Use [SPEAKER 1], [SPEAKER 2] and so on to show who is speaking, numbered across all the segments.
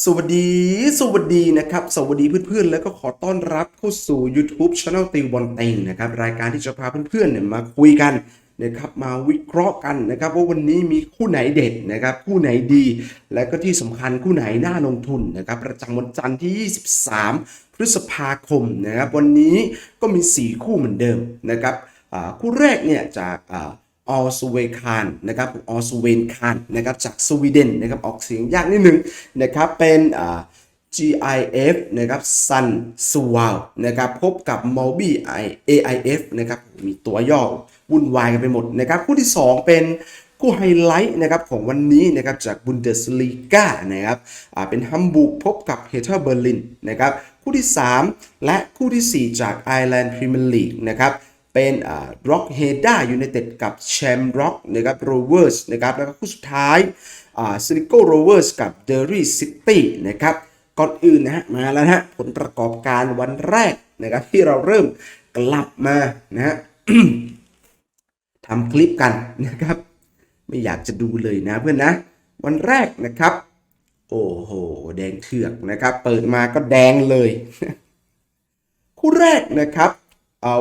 [SPEAKER 1] สวัสดี สวัสดีนะครับ สวัสดีเพื่อนๆ แล้วก็ขอต้อนรับเข้าสู่ YouTube Channel ติวบอลเต็งนะครับ รายการที่จะพาเพื่อนๆเนี่ยมาคุยกันนะครับ มาวิเคราะห์กันนะครับว่าวันนี้มีคู่ไหนเด็ดนะครับ คู่ไหนดี และก็ที่สำคัญคู่ไหนน่าลงทุนนะครับ ประจำวันจันทร์ที่ 23 พฤษภาคมนะครับ วันนี้ก็มี 4 คู่เหมือนเดิมนะครับคู่แรกเนี่ยจาก ออสเวคานนะครับออสเวนคานนะครับจากสวีเดนนะครับออกเสียงยากนิดนึงนะครับเป็นอ่า GIF นะครับ Sun s w a l นะครับพบกับ m o b i AIF นะครับมีตัวย่อวุ่นวายกันไปหมดนะครับคู่ที่ 2 เป็นคู่ไฮไลท์นะครับของวันนี้นะครับจากบุนเดสลีกานะครับอ่าเป็นฮัมบูร์กพบกับเฮเทอร์เบอร์ลินนะครับคู่ที่ 3 และคู่ทีสี่4 จากไอร์แลนด์พรีเมียร์ลีกนะครับ เป็นอ่าร็อกเฮด้ายูไนเต็ดกับแชมร็อกนะครับโรเวอร์สนะครับแล้วก็คู่สุดท้ายอ่าซิลิโกโรเวอร์สกับเดอรี่ซิตี้นะครับก่อนอื่นนะฮะมาแล้วนะฮะผลประกอบการวันแรกนะครับที่เราเริ่มกลับมานะฮะทำคลิปกันนะครับ ไม่อยากจะดูเลยนะเพื่อนนะ วันแรกนะครับ โอ้โห แดงเถือกนะครับ เปิดมาก็แดงเลย คู่แรกนะครับ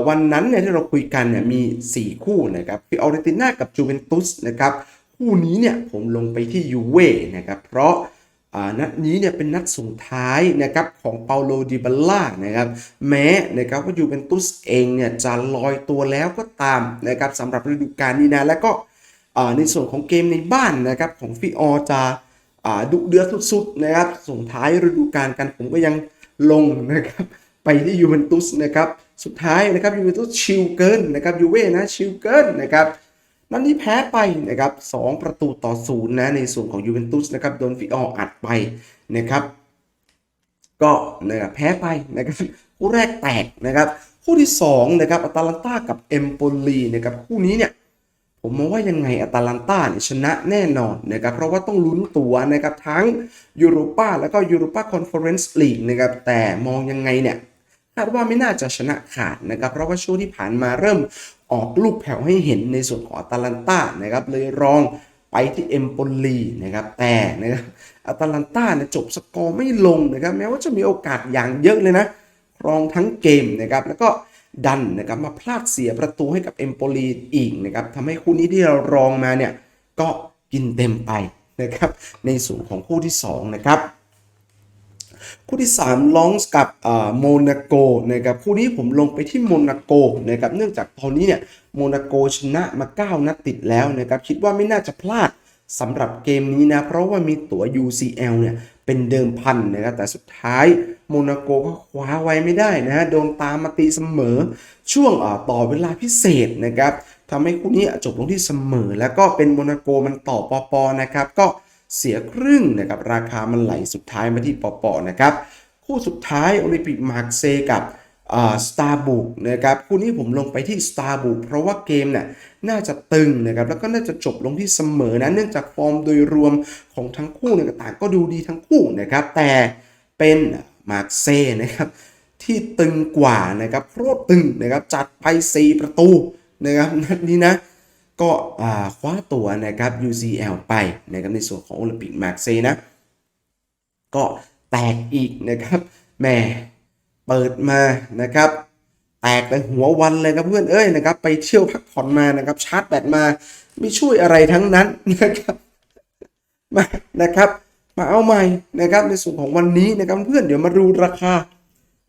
[SPEAKER 1] วันนั้นเนี่ยที่เราคุยกันเนี่ยมี 4 คู่นะครับคืออเรติน่ากับจูเวนตุสนะครับคู่นี้เนี่ยผมลงไปที่ยูเว่นะครับเพราะนัดนี้เนี่ยเป็นนัดสุดท้ายนะครับของเปาโลดิบาล่านะครับแม้นะครับว่ายูเวนตุสเองเนี่ยจะลอยตัวแล้วก็ตามนะครับสำหรับฤดูกาลนี้นะแล้วก็ในส่วนของเกมในบ้านนะครับของฟิออจะดุเดือดสุดๆนะครับส่งท้ายฤดูกาลกันผมก็ยังลงนะครับไปที่ยูเวนตุสนะครับ สุดท้ายนะครับยูเวนตุสชิลเกินนะครับยูเว่นะชิลเกินนะครับนัดนี้แพ้ไปนะครับ2ประตูต่อศูนย์นะในส่วนของยูเวนตุสนะครับโดนฟิอออัดไปนะครับก็นะครับแพ้ไปนะครับคู่แรกแตกนะครับคู่ที่2นะครับอัตาลันตากับเอมโปลีนะครับคู่นี้เนี่ยผมมองว่ายังไงอัตาลันตาเนี่ยชนะแน่นอนนะครับเพราะว่าต้องลุ้นตัวนะครับทั้งยูโรปาแล้วก็ยูโรปาคอนเฟอเรนซ์ลีกนะครับแต่มองยังไงเนี่ย คาดว่าไม่น่าจะชนะขาดนะครับ เพราะว่าช่วงที่ผ่านมาเริ่มออกลูกแผ่วให้เห็นในส่วนของอัตาลันตานะครับเลยรองไปที่เอมโปลีนะครับแต่นะครับอัตาลันตาเนี่ยจบสกอร์ไม่ลงนะครับแม้ว่าจะมีโอกาสอย่างเยอะเลยนะครองทั้งเกมนะครับแล้วก็ดันนะครับมาพลาดเสียประตูให้กับเอมโปลีอีกนะครับทำให้คู่นี้ที่เรารองมาเนี่ยก็กินเต็มไปนะครับในส่วนของคู่ที่2นะครับ คู่ที่3ลองส์กับโมนาโกนะครับคู่นี้ผมลงไปที่โมนาโกนะครับเนื่องจากตอนนี้เนี่ยโมนาโกชนะมา 9 นัดติดแล้วนะครับคิดว่าไม่น่าจะพลาดสำหรับเกมนี้นะ เพราะว่ามีตั๋ว UCL เนี่ยเป็นเดิมพันนะครับแต่สุดท้ายโมนาโกก็คว้าไว้ไม่ได้นะฮะโดนตามมาตีเสมอ ช่วงต่อเวลาพิเศษนะครับทำให้คู่นี้จบลงที่เสมอ แล้วก็เป็นโมนาโกมันต่อปอปอนะครับก็ เสียครึ่งนะครับราคามันไหลสุดท้ายมาที่ปอปอนะครับคู่สุดท้ายโอลิมปิกมาร์กเซกับสตาร์บุกนะครับคู่นี้ผมลงไปที่สตาร์บุกเพราะว่าเกมเนี่ยน่าจะตึงนะครับแล้วก็น่าจะจบลงที่เสมอนะเนื่องจากฟอร์มโดยรวมของทั้งคู่เนี่ยต่างก็ดูดีทั้งคู่นะครับแต่เป็นมาร์กเซนะครับที่ตึงกว่านะครับโคตรตึงนะครับจัดไป 4 ประตูนะครับนัดนี้นะ ก็คว้าตัวนะครับ UCL ไปนะครับในส่วนของโอลิมปิกมาร์กเซย์นะ ก็แตกอีกนะครับแหมเปิดมานะครับ แตกไปหัววันเลยครับเพื่อนเอ้ยนะครับ ไปเที่ยวพักผ่อนมานะครับ ชาร์จแบตมาไม่ช่วยอะไรทั้งนั้นนะครับมานะครับ มาเอาใหม่นะครับในส่วนของวันนี้นะครับเพื่อนเดี๋ยวมาดูราคา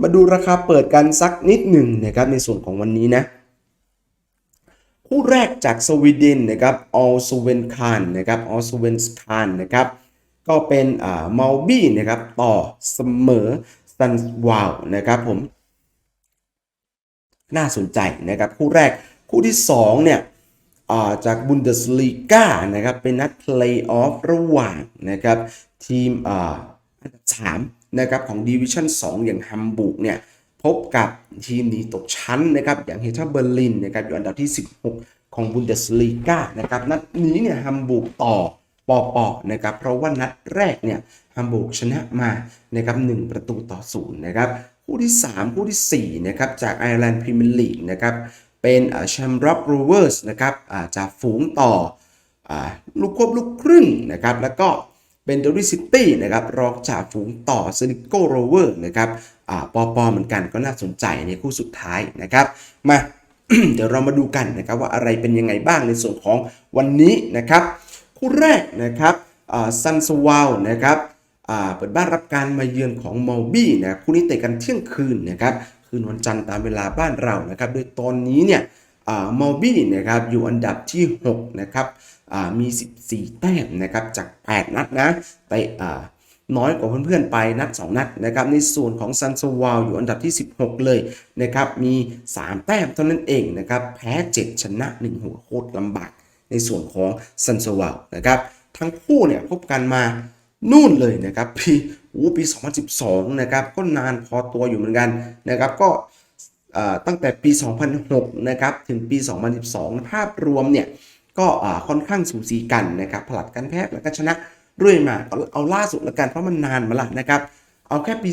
[SPEAKER 1] มาดูราคาเปิดกันสักนิดหนึ่งนะครับในส่วนของวันนี้นะ คู่แรกจากสวีเดนนะครับออลสเวนคานนะครับออลสเวนคานนะครับก็เป็นอ่ามัลบี้นะครับต่อเสมอซันวาวนะครับผมน่าสนใจนะครับคู่แรกคู่ที่2เนี่ยอ่าจากบุนเดสลีกานะครับเป็นนัดเพลย์ออฟระหว่างนะครับทีมอ่าอันดับ3นะครับของดิวิชั่น2 อย่างฮัมบูร์กเนี่ย พบกับทีมหนีตกชั้นนะครับอย่างเฮเทอร์เบอร์ลินนะครับอยู่อันดับที่ 16 ของบุนเดสลีกานะครับนัดนี้เนี่ยฮัมบูร์กต่อปอปอนะครับเพราะว่านัดแรกเนี่ยฮัมบูร์กชนะมานะครับ1ประตูต่อศูนย์นะครับคู่ที่ 3 คู่ทีสี่ 4 นะครับ จากไอร์แลนด์พรีเมียร์ลีกนะครับ เป็นแชมป์ร็อกโรเวอร์สนะครับอาจากฝูงต่ออลูกควบลูกครึ่งนะครับ แล้วก็เบนเดอรี่ซิตี้นะครับ รองจ่าฝูงต่อซิลิโกโรเวอร์นะครับ ปอปอเหมือนกันก็น่าสนใจในคู่สุดท้ายนะครับ มาเดี๋ยวเรามาดูกันนะครับว่าอะไรเป็นยังไงบ้างในส่วนของวันนี้นะครับ คู่แรกนะครับซันสวาลนะครับเปิดบ้านรับการมาเยือนของมอลบี้นะคู่นี้เตะกันเที่ยงคืนนะครับคืนวันจันทร์ตามเวลาบ้านเรานะครับ โดยตอนนี้เนี่ยมอลบี้นะครับอยู่อันดับที่6นะครับมี 14 แต้มนะครับจาก 8 นัดนะแต่อ่า น้อยกว่าเพื่อนๆไปนัด 2 นัดนะครับในส่วนของซันสวาลอยู่อันดับที่ 16 เลยนะครับมี 3 แต้มเท่านั้นเองนะครับแพ้ 7 ชนะ1โหโคตรลำบากในส่วนของซันสวาลนะครับทั้งคู่เนี่ยพบกันมานู่นเลยนะครับปีโอ้ปี 2012 นะครับก็นานพอตัวอยู่เหมือนกันนะครับก็ตั้งแต่ปี 2006 นะครับถึงปี 2012 ภาพรวมเนี่ยก็ค่อนข้างสูสีกันนะครับผลัดกันแพ้แล้วก็ชนะ เรื่อยมาเอาล่าสุดละกันเพราะมันนานมาละนะครับ เอาแค่ปี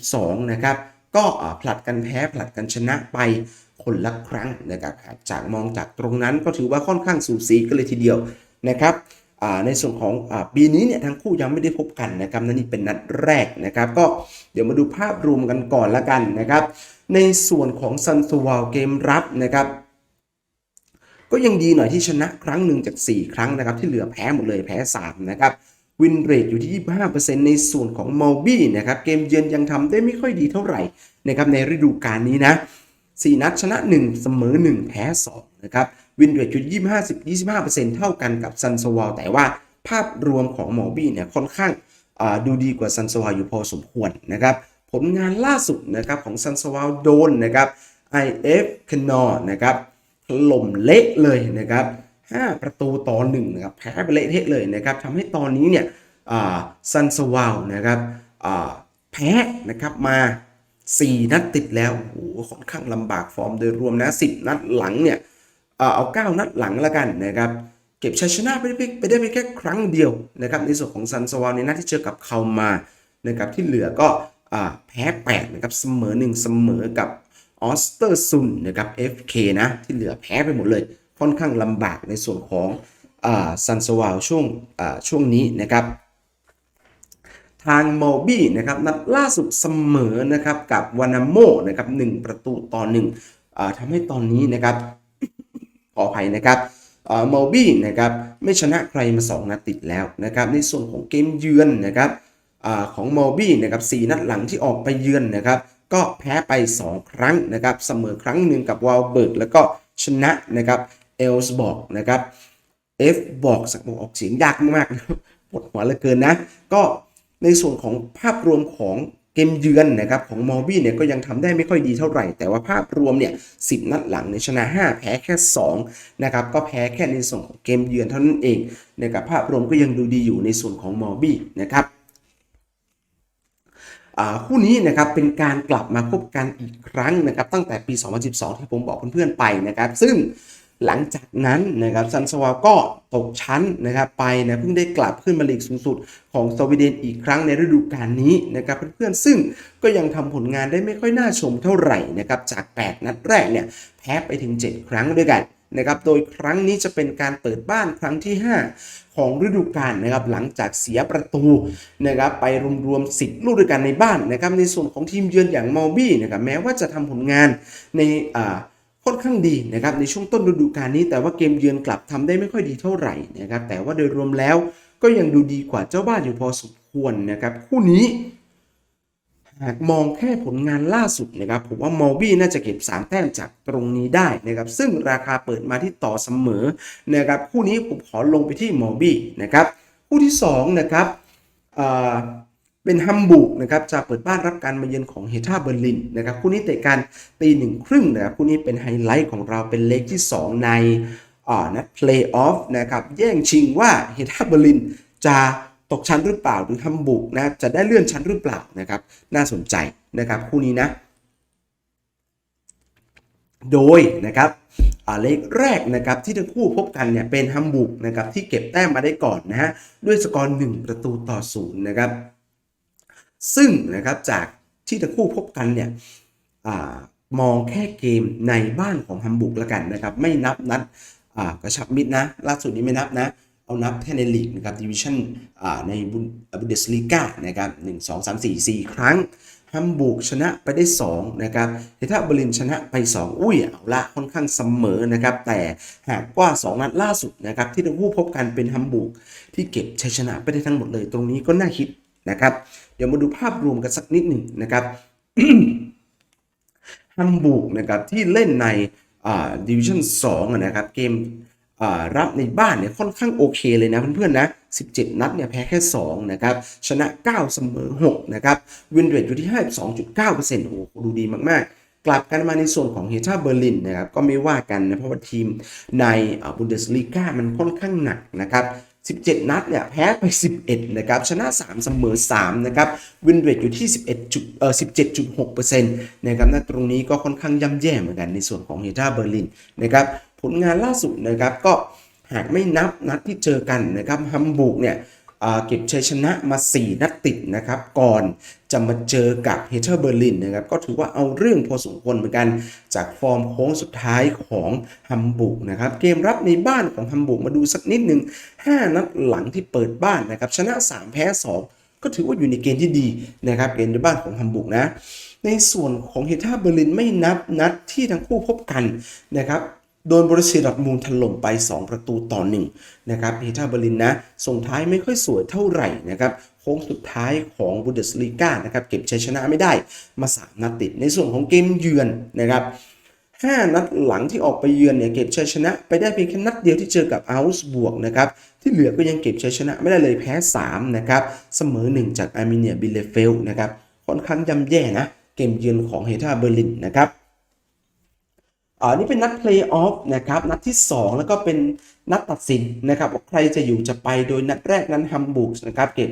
[SPEAKER 1] 2012 นะครับ ก็ผลัดกันแพ้ผลัดกันชนะไปคนละครั้งนะครับ จากมองจากตรงนั้นก็ถือว่าค่อนข้างสูสีกันเลยทีเดียวนะครับในส่วนของอปีนี้เนี่ยทั้งคู่ยังไม่ได้พบกันนะครับนั่นนี่เป็นนัดแรกนะครับ ก็เดี๋ยวมาดูภาพรวมกันก่อนละกันนะครับ ในส่วนของซันสวาลเกมรับนะครับ ก็ยังดีหน่อยที่ชนะครั้งหนึ่งจาก 4 ครั้งนะครับ ที่เหลือแพ้หมดเลยแพ้ 3 นะครับ วินเรทอยู่ที่ 25%ในส่วนของม l ลบี้นะครับเกมเยือนยังทำได้ไม่ค่อยดีเท่าไหร่นะครับในฤดูกาลนี้นะ4นัดชนะ 1 เสมอ 1 แพ้2นะครับวินเรทอยู่ที่25 25%เท่ากันกับซันสวาลแต่ว่าภาพรวมของม l ลบี้เนี่ยค่อนข้างดูดีกว่าซันสวาอยู่พอสมควรนะครับผลงานล่าสุดนะครับของซันสวาโดนนะครับ IF คนอนะครับถล่มเละเลยนะครับ 5 ประตูต่อ1นะครับแพ้ไปเละเทะเลยนะครับทำให้ตอนนี้เนี่ยซันสวาลนะครับแพ้นะครับมา 4 นัดติดแล้วโอ้โหค่อนข้างลำบากฟอร์มโดยรวมนะ 10 นัดหลังเนี่ยอเอา 9 นัดหลังแล้วกันนะครับเก็บชัยชนะไปได้ไปได้ไปแค่ครั้งเดียวนะครับในส่วนของซันสวาลในนัดที่เจอกับเขามานะครับที่เหลือก็แพ้8นะครับเสมอ 1 เสมอกับออสเตอร์ซุนนะครับ FK นะที่เหลือแพ้ไปหมดเลย ค่อนข้างลำบากในส่วนของซันสวาลช่วงช่วงนี้นะครับ ทางโมบี้นะครับนัดล่าสุดเสมอนะครับกับวานาโมนะครับหนึ่งประตูต่อหนึ่งทำให้ตอนนี้นะครับขออภัยนะครับโมบี้นะครับไม่ชนะใครมา 2 นัดติดแล้วนะครับในส่วนของเกมเยือนนะครับอของโมบี้นะครับสนัดหลังที่ออกไปเยือนนะครับ ก็แพ้ไป 2 ครั้งนะครับเสมอครั้งหนึ่งกับวอลเบิร์กแล้วก็ชนะนะครับ เอลส์บอกนะครับ F บอกสักบอกออกเสียงยากมากนะปวดหัวเหลือเกินนะ ก็ในส่วนของภาพรวมของเกมเยือนนะครับของมอลบี้เนี่ยก็ยังทำได้ไม่ค่อยดีเท่าไหร่ แต่ว่าภาพรวมเนี่ยสินัดหลังในชนะ 5 แพ้แค่2นะครับก็แพ้แค่ในส่วนของเกมเยือนเท่านั้นเองนะครับภาพรวมก็ยังดูดีอยู่ในส่วนของมอลบี้นะครับคู่นี้นะครับเป็นการกลับมาพบกันอีกครั้งนะครับตั้งแต่ปี 2012 ที่ผมบอกเพื่อนๆไปนะครับ ซึ่ง หลังจากนั้นนะครับซันสวาก็ตกชั้นนะครับไปนะเพิ่งได้กลับขึ้นมาลีกสูงสุดของสวีเดนอีกครั้งในฤดูกาลนี้นะครับเพื่อนๆซึ่งก็ยังทำผลงานได้ไม่ค่อยน่าชมเท่าไหร่นะครับจาก 8 นัดแรกเนี่ยแพ้ไปถึง 7 ครั้งด้วยกันนะครับโดยครั้งนี้จะเป็นการเปิดบ้านครั้งที่ 5 ของฤดูกาลนะครับหลังจากเสียประตูนะครับไปรวมๆ10ลูกด้วยกันในบ้านนะครับในส่วนของทีมเยือนอย่างมอลบี้นะครับแม้ว่าจะทำผลงานในอ่า ค่อนข้างดีนะครับในช่วงต้นฤดูกาลนี้ แต่ว่าเกมเยือนกลับทำได้ไม่ค่อยดีเท่าไหร่นะครับแต่ว่าโดยรวมแล้วก็ยังดูดีกว่าเจ้าบ้านอยู่พอสมควรนะครับคู่นี้ หากมองแค่ผลงานล่าสุดนะครับผมว่ามอลบี้น่าจะเก็บ 3 แต้มจากตรงนี้ได้นะครับซึ่งราคาเปิดมาที่ต่อเสมอนะครับคู่นี้ผมขอลงไปที่มอลบี้นะครับคู่ที่2นะครับ เป็นฮัมบูร์กนะครับจะเปิดบ้านรับการมาเยือนของเฮท่าเบอร์ลินนะครับคู่นี้เตะกันตีหนึ่งครึ่งนะครับคู่นี้เป็นไฮไลท์ของเราเป็นเลขที่ 2 ในนัดเพลย์ออฟนะครับแย่งชิงว่าเฮท่าเบอร์ลินจะตกชั้นหรือเปล่าหรือฮัมบูร์กนะจะได้เลื่อนชั้นหรือเปล่านะครับน่าสนใจนะครับคู่นี้นะ โดยนะครับเลขแรกนะครับที่ทั้งคู่พบกันเนี่ยเป็นฮัมบูร์กนะครับที่เก็บแต้มมาได้ก่อนนะฮะด้วยสกอร์1ประตูต่อศูนย์นะครับ ซึ่งนะครับจากที่ทั้งคู่พบกันเนี่ยอมองแค่เกมในบ้านของฮัมบูร์กแล้วกันนะครับ ไม่นับนัดกระชับมิดนะ ล่าสุดนี้ไม่นับนะ เอานับแค่ในลีกนะครับดิวิชั่นในบุนเดสลีกานะครับหนึ่งสองสามสี่สี่ครั้งฮัมบูร์กชนะไปได้ 2 นะครับเฮท่าเบอร์ลินชนะไป 2 อุ้ยเอาละค่อนข้างเสมอนะครับ แต่หากว่า 2 นัดล่าสุดนะครับ ที่ทั้งคู่พบกันเป็นฮัมบูร์กที่เก็บชัยชนะไปได้ทั้งหมดเลย ตรงนี้ก็น่าคิด นะครับ เดี๋ยวมาดูภาพรวมกันสักนิดหนึ่งนะครับฮัมบูร์กนะครับที่เล่นในดิวิชั่น2นะครับเกมรับในบ้านเนี่ยค่อนข้างโอเคเลยนะเพื่อนๆนะ 17 นัดเนี่ยแพ้แค่ 2 นะครับ ชนะ 9 เสมอ 6 นะครับวินเรทอยู่ที่ 52.9%โอ้โหดูดีมากๆ กลับกันมาในส่วนของเฮท่าเบอร์ลินนะครับ ก็ไม่ว่ากันนะ เพราะว่าทีมในบุนเดสลีกามันค่อนข้างหนักนะครับ 17 นัดเนี่ยแพ้ไป 11 นะครับ ชนะ 3 เสมอ 3 นะครับ วินเรทอยู่ที่ 11จุดเอ่อ17.6%นะครับนะตรงนี้ก็ค่อนข้างย่ำแย่เหมือนกันในส่วนของเฮท่าเบอร์ลินนะครับ ผลงานล่าสุดนะครับก็หากไม่นับนัดที่เจอกันนะครับฮัมบูร์กเนี่ย เก็บชัยชนะมา 4 นัดติดนะครับ ก่อนจะมาเจอกับเฮเทอร์เบอร์ลินนะครับ ก็ถือว่าเอาเรื่องพอสมควรเหมือนกัน จากฟอร์มโค้งสุดท้ายของฮัมบูร์กนะครับ เกมรับในบ้านของฮัมบูร์กมาดูสักนิดหนึ่ง 5 นัดหลังที่เปิดบ้านนะครับ ชนะ 3 แพ้ 2 ก็ถือว่าอยู่ในเกณฑ์ที่ดีนะครับ เกณฑ์ในบ้านของฮัมบูร์กนะ ในส่วนของเฮเท่าเบอร์ลินไม่นับนัดที่ทั้งคู่พบกันนะครับ โดนบริเซียดอทมูลถล่มไป 2 ประตูต่อ1นะครับเฮท่าเบอร์ลินนะ ส่งท้ายไม่ค่อยสวยเท่าไหร่นะครับโค้งสุดท้ายของบุเดสลีกานะครับเก็บชัยชนะไม่ได้มา 3 นัดติดในส่วนของเกมเยือนนะครับ5นัดหลังที่ออกไปเยือนเนี่ยเก็บชัยชนะ ไปได้เพียงแค่นัดเดียวที่เจอกับอัลส์บวกนะครับที่เหลือก็ยังเก็บชัยชนะไม่ได้เลยแพ้3นะครับเสมอ 1 จากอาร์เมเนียบิเลเฟลนะครับค่อนข้างย่ำแย่นะเกมเยือนของเฮท่าเบอร์ลินนะครับ อ่านี่เป็นนัดเพลย์ออฟนะครับนัดที่ 2 แล้วก็เป็นนัดตัดสินนะครับว่าใครจะอยู่จะไปโดยนัดแรกนั้นฮัมบูร์กนะครับเก็บ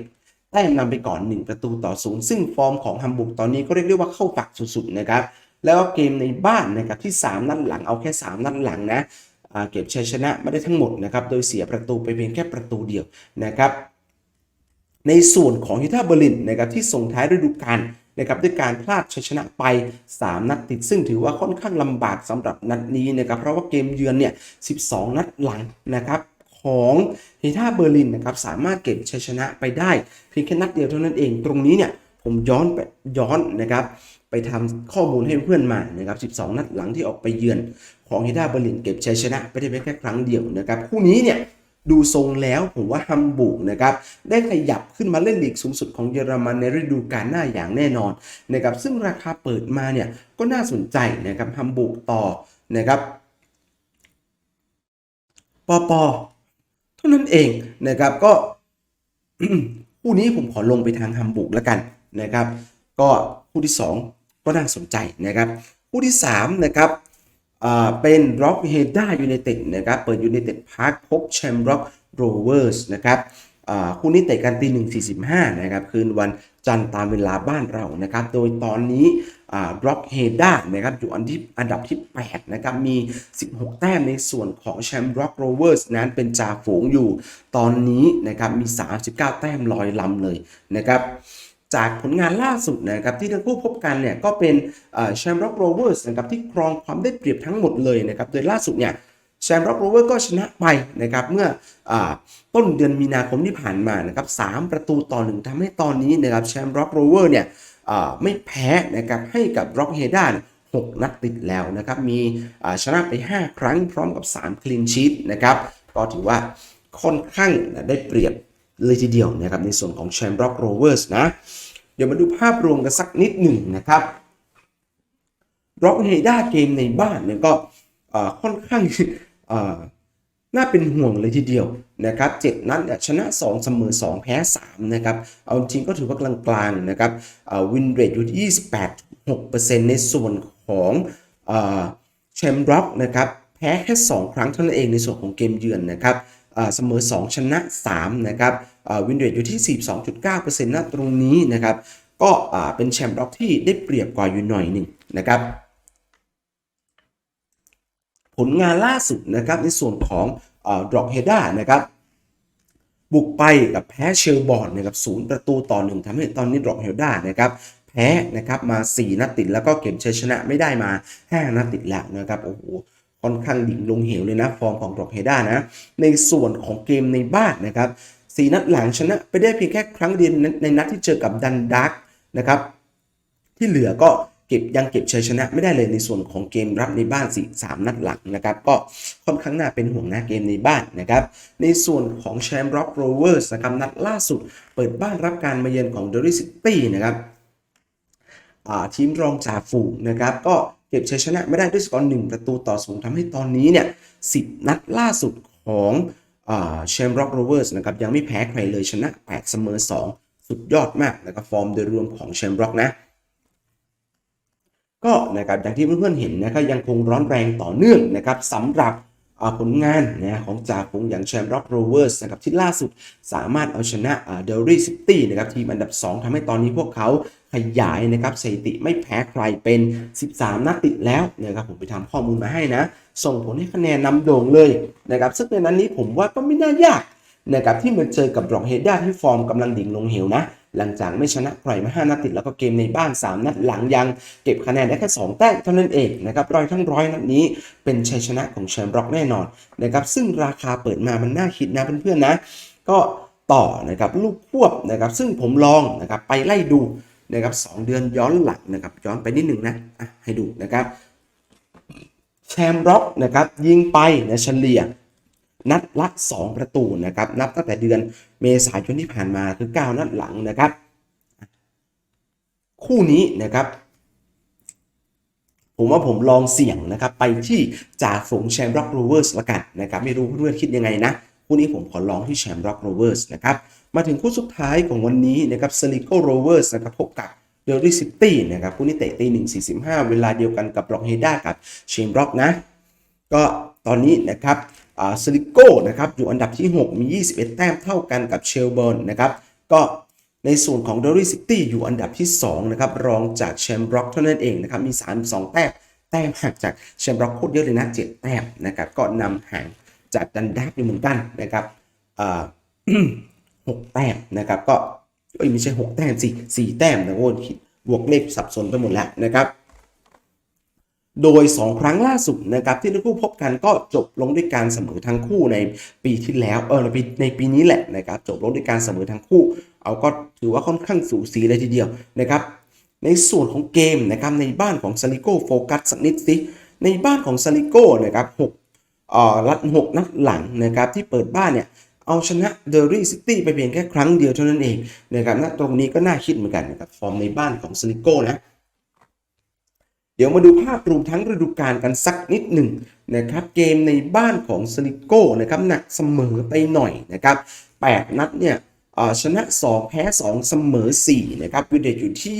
[SPEAKER 1] แต้มนำไปก่อน 1 ประตูต่อศูนย์ซึ่งฟอร์มของฮัมบูร์กตอนนี้ก็เรียกได้ว่าเข้าฝักสุดๆนะครับแล้วก็เกมในบ้านนะครับที่ 3 นัดหลังเอาแค่ 3 นัดหลังนะเก็บชัยชนะไม่ได้ทั้งหมดนะครับโดยเสียประตูไปเพียงแค่ประตูเดียวนะครับในส่วนของฮิท่าเบอร์ลินนะครับที่ส่งท้ายฤดูกาล นะครับด้วยการพลาดชัยชนะไป 3 นัดติด ซึ่งถือว่าค่อนข้างลำบากสำหรับนัดนี้นะครับเพราะว่าเกมเยือนเนี่ย 12 นัดหลังนะครับของเฮท่าเบอร์ลินนะครับสามารถเก็บชัยชนะไปได้เพียงแค่นัดเดียวเท่านั้นเองตรงนี้เนี่ยผมย้อนไปย้อนนะครับไปทำข้อมูลให้เพื่อนมานะครับ 12 นัดหลังที่ออกไปเยือนของเฮท่าเบอร์ลินเก็บชัยชนะไปได้เพียงแค่ครั้งเดียวนะครับ คู่นี้เนี่ย ดูทรงแล้วผมว่าฮัมบูร์กนะครับได้ขยับขึ้นมาเล่นลีกสูงสุดของเยอรมันในฤดูกาลหน้าอย่างแน่นอนนะครับซึ่งราคาเปิดมาเนี่ยก็น่าสนใจนะครับฮัมบูร์กต่อนะครับปอปอเท่านั้นเองนะครับก็คู่นี้ผมขอลงไปทางฮัมบูร์กแล้วกันนะครับ ก็คู่ที่ 2 ก็น่าสนใจนะครับคู่ที่3นะครับ เป็นร็อกเฮด้ายูไนเต็ดนะครับเปิดยูไนเต็ดพาร์คพบแชมป์ร็อกโรเวอร์สนะครับคู่นี้เตะกันตีหนึ่งสี่สิบห้านะครับคืนวันจันทร์ตามเวลาบ้านเรานะครับ โดยตอนนี้ร็อกเฮด้านะครับอยู่อันที่อันดับที่ 8 นะครับ มี 16 แต้มในส่วนของแชมป์ร็อกโรเวอร์สนั้นเป็นจ่าฝูงอยู่ ตอนนี้นะครับมี 39 แต้มลอยลำเลยนะครับ จากผลงานล่าสุดนะครับที่ทั้งคู่พบกันเนี่ยก็เป็นแชมป์ร็อกโรเวอร์สนะครับที่ครองความได้เปรียบทั้งหมดเลยนะครับโดยล่าสุดเนี่ยแชมป์ร็อกโรเวอร์ก็ชนะไปนะครับเมื่ออต้นเดือนมีนาคมที่ผ่านมานะครับสประตูต่อหนึ่งทำให้ตอนนี้นะครับแชมป์ร็อกโรเวอร์เนี่ยไม่แพ้นะครับให้กับร็อกเฮด้าน6นัดติดแล้วนะครับมีชนะไป 5 ครั้งพร้อมกับ 3 คลีนชีตนะครับก็ถือว่าค่อนข้างได้เปรียบ เลยทีเดียวนะครับในส่วนของแชมป์ร็อกโรเวอร์สนะ เดี๋ยวมาดูภาพรวมกันสักนิดหนึ่งนะครับร็อกเฮด้าเกมในบ้านเนี่ยก็ค่อนข้างน่าเป็นห่วงเลยทีเดียวนะครับเจ็ดนัดชนะ 2 เสมอ 2 แพ้ 3 นะครับ เอาจริงก็ถือว่ากลางๆนะครับวินเรทอยู่ที่28.6%ในส่วนของแชมป์ร็อกนะครับ แพ้แค่ 2 ครั้งเท่านั้นเองในส่วนของเกมเยือนนะครับ เสมอ 2 ชนะ 3 นะครับวินเรทอยู่ที่ 42.9%ณตรงนี้นะครับ ก็เป็นแชมป์ร็อกที่ได้เปรียบกว่าอยู่หน่อยหนึ่งนะครับผลงานล่าสุดนะครับในส่วนของดร็อกเฮด้านะครับบุกไปกับแพ้เชลบอร์นนะครับศูนย์ประตูต่อหนึ่งทำให้ตอนนี้ดร็อกเฮด้านะครับแพ้นะครับมา 4 นัดติดแล้วก็เก็บชัยชนะไม่ได้มา 5 นัดติดแล้วนะครับโอ้โห ค่อนข้างดิ่งลงเหวเลยนะ ฟอร์มของบล็อกเฮด้านะ ในส่วนของเกมในบ้านนะครับสีนัดหลังชนะไปได้เพียงแค่ครั้งเดียวในนัดที่เจอกับดันดักนะครับที่เหลือก็เก็บยังเก็บชัยชนะไม่ได้เลยในส่วนของเกมรับในบ้านสี่สามนัดหลังนะครับ ก็ค่อนข้างน่าเป็นห่วงนะเกมในบ้านนะครับ ในส่วนของแชมป์ร็อกโรเวอร์สนะครับนัดล่าสุด เปิดบ้านรับการมาเยือนของเดอริซิตี้นะครับทีมรองจ่าฝูงนะครับ ก็ เก็บชัยชนะไม่ได้ด้วยสกอร์หนึ่งประตูต่อศูนย์ทำให้ตอนนี้เนี่ยสิบนัดล่าสุดของแชมร็อกโรเวอร์สนะครับยังไม่แพ้ใครเลยชนะ 8 เสมอ 2 สุดยอดมากนะครับฟอร์มโดยรวมของแชมร็อกนะ ก็นะครับอย่างที่เพื่อนๆเห็นนะครับยังคงร้อนแรงต่อเนื่องนะครับสำหรับผลงานนะของจ่าฝูงอย่างแชมป์ร็อกโรเวอร์สนะครับที่ล่าสุดสามารถเอาชนะเดลรี่ซิตี้นะครับทีมอันดับ 2ทำให้ตอนนี้พวกเขา ขยายนะครับสถิติไม่แพ้ใครเป็น 13 นัดติดแล้วนะครับผมไปทำข้อมูลมาให้นะ ส่งผลให้คะแนนนำโด่งเลยนะครับซึ่งในนั้นนี้ผมว่าก็ไม่น่ายากนะครับที่มันเจอกับบล็อกเฮด้าที่ฟอร์มกำลังดิ่งลงเหวนะ หลังจากไม่ชนะใครมา5นัดติดแล้วก็เกมในบ้าน 3 นัดหลังยังเก็บคะแนนได้แค่2แต้มเท่านั้นเองนะครับร้อยทั้งร้อยนัดนี้เป็นชัยชนะของแชมป์ร็อกแน่นอนนะครับซึ่งราคาเปิดมามันน่าคิดนะเพื่อนๆนะ ก็ต่อนะครับลูกควบนะครับซึ่งผมลองนะครับไปไล่ดู นะครับสเดือนย้อนหลังนะครับย้อนไปนิดหนึ่งนะให้ดูนะครับแชมป์ร็อกนะครับยิงไปนะเฉลี่ยนัดละ 2 ประตูนะครับนับตั้งแต่เดือนเมษายนที่ผ่านมาคือ 9 นัดหลังนะครับ คู่นี้นะครับ ผมว่าผมลองเสี่ยงนะครับไปที่จ่าฝูงแชมป์ร็อกโรเวอร์สละกันนะครับไม่รู้เพื่อนๆคิดยังไงนะ คู่นี้ผมขอลองที่แชมป์ร็อกโรเวอร์สนะครับ มาถึงคู่สุดท้ายของวันนี้นะครับซลิโกโรเวอร์สนะครับพบกับเดอริซิตี้นะครับคู่นี้เตะตีหนึ่งสี่สิบห้าเวลาเดียวกันกับบล็อกเฮด้ากับเชมร็อกนะ ก็ตอนนี้นะครับสลิโก้นะครับอยู่อันดับที่ 6 มี 21 แต้มเท่ากันกับเชลเบิร์นนะครับก็ในส่วนของเดอริซิตี้อยู่อันดับที่2นะครับรองจากแชมป์บล็อกเท่านั้นเองนะครับมี 32 แต้มแต้มห่างจากแชมป์บล็อกโคตรเยอะเลยนะ7แต้มนะครับก็นำห่างจากดันดับอยู่เหมือนกันนะครับ อ่าหกแต้มนะครับ ก็เอ้ยไม่ใช่6แต้มสิสี่แต้มนะโอ้ยบวกเลขสับสนไปหมดแล้วนะครับ โดย 2 ครั้งล่าสุดนะครับที่ทั้งคู่พบกันก็จบลงด้วยการเสมอทั้งคู่ในปีที่แล้วเออในปีในปีนี้แหละนะครับจบลงด้วยการเสมอทั้งคู่ เอาก็ถือว่าค่อนข้างสูสีเลยทีเดียวนะครับในส่วนของเกมนะครับในบ้านของซาริโกโฟกัสสักนิดสิในบ้านของซาริโกนะครับหกเอ่อลัดหกนัดหลังนะครับที่เปิดบ้านเนี่ย เอาชนะเดอรี่ซิตี้ไปเพียงแค่ครั้งเดียวเท่านั้นเองนะครับณตรงนี้ก็น่าคิดเหมือนกันนะครับฟอร์มในบ้านของซาริโก้นะเดี๋ยวมาดูภาพรวมทั้งฤดูกาลกันสักนิดหนึ่งนะครับเกมในบ้านของสลิโก้นะครับหนักเสมอไปหน่อยนะครับ8นัดเนี่ยชนะ 2 แพ้ 2 เสมอ 4 นะครับวินเดตอยู่ที่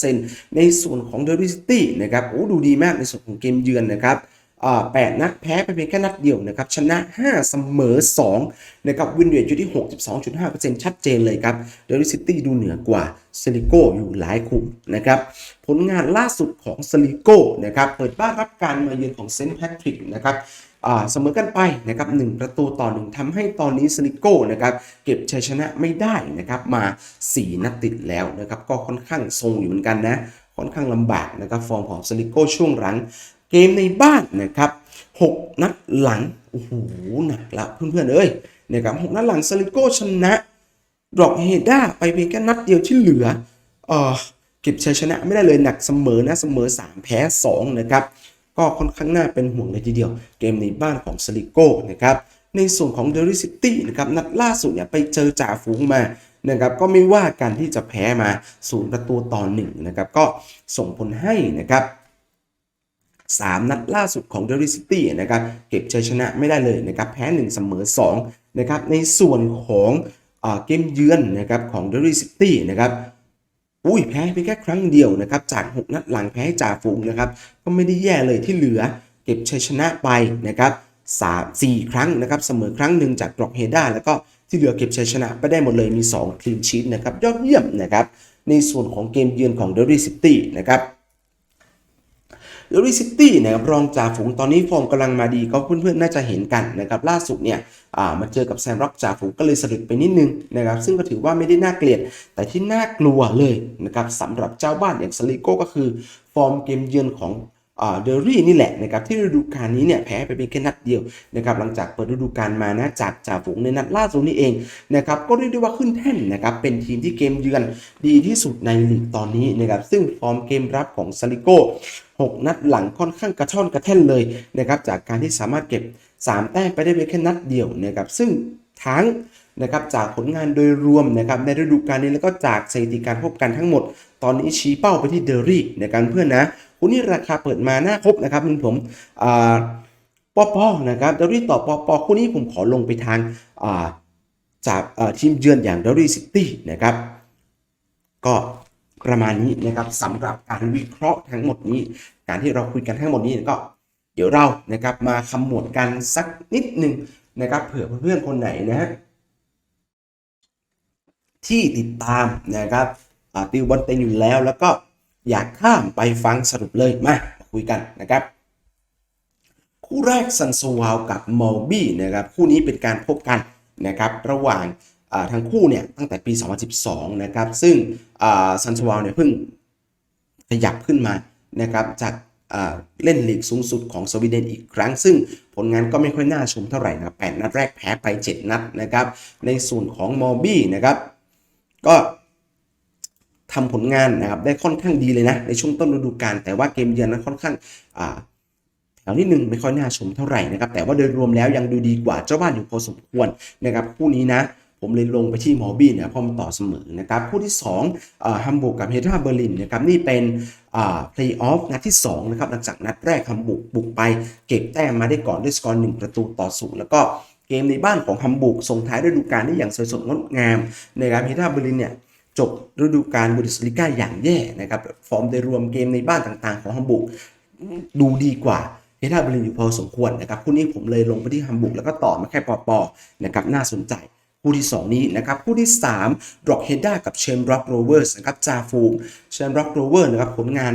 [SPEAKER 1] 25%ในส่วนของเดอริสตี้นะครับโอ้ดูดีมากในส่วนของเกมเยือนนะครับ 8 นัดแพ้ไปเพียงแค่นัดเดียวนะครับ ชนะ 5 เสมอ2นะครับวินเดตอยู่ที่ 62.5%ชัดเจนเลยครับเดอริตี้ดูเหนือกว่าเซลิโกอยู่หลายคุมนะครับผลงานล่าสุดของสลิโกนะครับเปิดบ้านรับการมาเยือนของเซนต์แพทริกนะครับเสมอกันไปนะครับหนึ่งประตูต่อหนึ่งทำให้ตอนนี้สลิโก้นะครับเก็บชัยชนะไม่ได้นะครับมา 4 นัดติดแล้วนะครับก็ค่อนข้างทรงอยู่เหมือนกันนะค่อนข้างลำบากนะครับฟอร์มของสลิโก้ช่วงหลัง เกมในบ้านนะครับ6นัดหลังโอ้โหหนักละเพื่อนๆเอ้ยนะครับหกนัดหลังสลิโกชนะดอกเฮด้าไปเพียงแค่นัดเดียวที่เหลือเอ่อเก็บชัยชนะไม่ได้เลยหนักเสมอนะเสมอ 3 แพ้ 2 นะครับ ก็ค่อนข้างน่าเป็นห่วงเลยทีเดียว เกมในบ้านของสลิโกนะครับในส่วนของเดลิซิตี้นะครับนัดล่าสุดเนี่ยไปเจอจ่าฝูงมานะครับก็ไม่ว่าการที่จะแพ้มาศูนย์ประตูต่อหนึ่งนะครับก็ส่งผลให้นะครับ 3 นัดล่าสุดของเดลิซิตี้นะครับเก็บชัยชนะไม่ได้เลยนะครับแพ้ 1 เสมอ2นะครับในส่วนของเกมเยือนนะครับของเดลิซิตี้นะครับอุ้ยแพ้เพียงแค่ครั้งเดียวนะครับจาก 6 นัดหลังแพ้จ่าฝูงนะครับก็ไม่ได้แย่เลยที่เหลือ เก็บชัยชนะไปนะครับสามสี่ครั้งนะครับเสมอครั้งหนึ่งจากกรอกเฮด้าแล้วก็ที่เหลือเก็บชัยชนะไปได้หมดเลยมี2คลีนชีตนะครับยอดเยี่ยมนะครับในส่วนของเกมเยือนของเดลิซิตี้นะครับ เดลิซิตี้นะครับรองจ่าฝูงตอนนี้ฟอร์มกำลังมาดีก็เพื่อนๆน่าจะเห็นกันนะครับล่าสุดเนี่ยอ่ามาเจอกับแซมร็อกจ่าฝูงก็เลยสะดุดไปนิดนึงนะครับซึ่งก็ถือว่าไม่ได้น่าเกลียด แต่ที่น่ากลัวเลยนะครับสำหรับเจ้าบ้านอย่างสลิโก้ก็คือฟอร์มเกมเยือนของเดอรี่นี่แหละนะครับที่ฤดูกาลนี้เนี่ยแพ้ไปเป็นแค่นัดเดียวนะครับหลังจากเปิดฤดูกาลมานะจากจ่าฝูงในนัดล่าสุดนี้เองนะครับก็เรียกได้ว่าขึ้นแท่นนะครับเป็นทีมที่เกมเยือนดีที่สุดในลีกตอนนี้นะครับซึ่งฟอร์มเกมรับของซาลิโก 6 นัดหลังค่อนข้างกระท่อนกระแท่นเลยนะครับจากการที่สามารถเก็บ 3 แต้มไปได้เพียงแค่นัดเดียวนะครับซึ่งทั้งนะครับจากผลงานโดยรวมนะครับในฤดูกาลนี้แล้วก็จากสถิติการพบกันทั้งหมด ตอนนี้ชี้เป้าไปที่เดอรี่นะครับเพื่อนนะคุณนี่ราคาเปิดมาหน้าครบนะครับมันผมปอปอนะครับเดอรี่ต่อปอปอคู่นี้ผมขอลงไปทางจากทีมเยือนอย่างเดอรี่ซิตี้นะครับก็ ประมาณนี้นะครับสำหรับการวิเคราะห์ทั้งหมดนี้ การที่เราคุยกันทั้งหมดนี้ก็ เดี๋ยวเรานะครับมาคำหมวดกันสักนิดหนึ่งนะครับ เผื่อเพื่อนๆคนไหนนะฮะที่ติดตามนะครับติวบอลเต็งอยู่แล้ว แล้วก็อยากข้ามไปฟังสรุปเลยมามาคุยกันนะครับ คู่แรกซันโซวาลกับมอลบี้นะครับคู่นี้เป็นการพบกันนะครับ ระหว่าง ทั้งคู่เนี่ยตั้งแต่ปี 2012 นะครับ ซึ่งซันโซวาลเนี่ยเพิ่งขยับขึ้นมานะครับจากเล่นลีกสูงสุดของสวีเดนอีกครั้ง ซึ่งผลงานก็ไม่ค่อยน่าชมเท่าไหร่นะแปดนัดแรกแพ้ไป 7 นัดนะครับ ในส่วนของมอบี้นะครับ ก็ทำผลงานนะครับได้ค่อนข้างดีเลยนะ ในช่วงต้นฤดูกาลแต่ว่าเกมเยือนนั้นค่อนข้างแถวนิดนึงไม่ค่อยน่าชมเท่าไหร่นะครับ แต่ว่าโดยรวมแล้วยังดูดีกว่าเจ้าบ้านอยู่พอสมควรนะครับคู่นี้นะ ผมเลยลงไปที่มอร์บี้เนี่ยพราะมันต่อเสมอนะครับคู่ที่2ฮัมบูร์กกับเฮท่าเบอร์ลินนะครับนี่เป็นเพลย์ออฟนัดที่2นะครับหลังจากนัดแรกฮัมบูร์กบุกไป เก็บแต้มมาได้ก่อนด้วยสกอร์1ประตูต่อศูนย์แล้วก็เกมในบ้านของฮัมบูร์กส่งท้ายฤดูกาลได้อย่างสวยสดงดงามนะครับเฮท่าเบอร์ลินเนี่ยจบฤดูกาลบูริสลิก้าอย่างแย่นะครับฟอร์มโดยรวมเกมในบ้านต่างๆ ของฮัมบูร์กดูดีกว่าเฮท่าเบอร์ลินอยู่พอสมควรนะครับคู่นี้ผมเลยลงไปที่ฮัมบูร์กแล้วก็ต่อมาแค่ปอปอนะครับน่าสนใจ คู่ที่ 2 นี้นะครับคู่ที่3ดรอกเฮด้ากับเชมร็อกโรเวอร์สนะครับจาฟูงเชมร็อกโรเวอร์นะครับผลงาน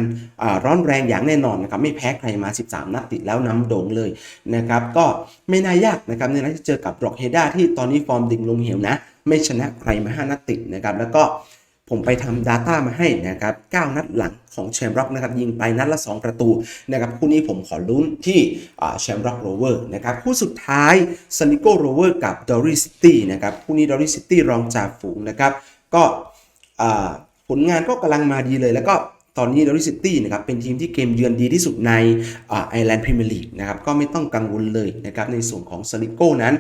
[SPEAKER 1] ร้อนแรงอย่างแน่นอนนะครับไม่แพ้ใครมา 13 นัดติดแล้วนำโด่งเลยนะครับก็ไม่น่ายากนะครับในนัดที่เจอกับดรอกเฮด้าที่ตอนนี้ฟอร์มดิ่งลงเหวนะ ไม่ชนะใครมา 5 นัดติดนะครับแล้วก็ ผมไปทำ Data มาให้นะครับ9นัดหลังของแชมป์ร็อกนะครับยิงไปนัดละ 2 ประตูนะครับคู่นี้ผมขอลุ้นที่แชมป์ร็อกโรเวอร์นะครับคู่สุดท้ายซันิโกโรเวอร์กับดอริซิตี้นะครับคู่นี้ดอริซิตี้รองจ่าฝูงนะครับก็ผลงานก็กำลังมาดีเลย แล้วก็ตอนนี้ดอริซิตี้นะครับเป็นทีมที่เกมเยือนดีที่สุดในไอร์แลนด์พรีเมียร์ลีกนะครับก็ไม่ต้องกังวลเลยนะครับในส่วนของซันนิโกนั้น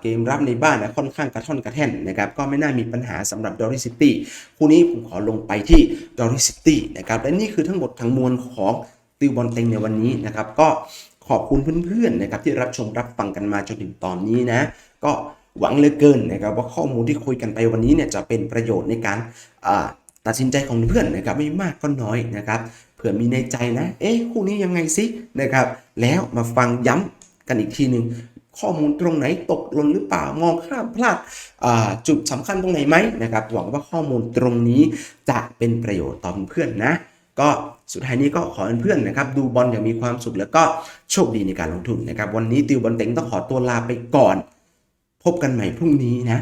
[SPEAKER 1] เกมรับในบ้านนะค่อนข้างกระท่อนกระแท่นนะครับก็ไม่น่ามีปัญหาสำหรับดอริซิตี้คู่นี้ผมขอลงไปที่ดอริซิตี้นะครับและนี่คือทั้งหมดทั้งมวลของติวบอลเต็งในวันนี้นะครับก็ขอบคุณเพื่อนๆนะครับที่รับชมรับฟังกันมาจนถึงตอนนี้นะก็หวังเหลือเกินนะครับว่าข้อมูลที่คุยกันไปวันนี้เนี่ยจะเป็นประโยชน์ในการตัดสินใจของเพื่อนนะครับไม่มากก็น้อยนะครับเผื่อมีในใจนะ เอ๊ะคู่นี้ยังไงสินะครับแล้วมาฟังย้ำกันอีกทีหนึ่ง ข้อมูลตรงไหนตกหล่นหรือเปล่ามองข้ามพลาดจุดสำคัญตรงไหนไหมนะครับหวังว่าข้อมูลตรงนี้จะเป็นประโยชน์ต่อเพื่อนๆนะ ก็สุดท้ายนี้ก็ขอให้เพื่อนๆนะครับ ดูบอลอย่างมีความสุขแล้วก็โชคดีในการลงทุนนะครับ วันนี้ติวบอลเต็งต้องขอตัวลาไปก่อน พบกันใหม่พรุ่งนี้นะ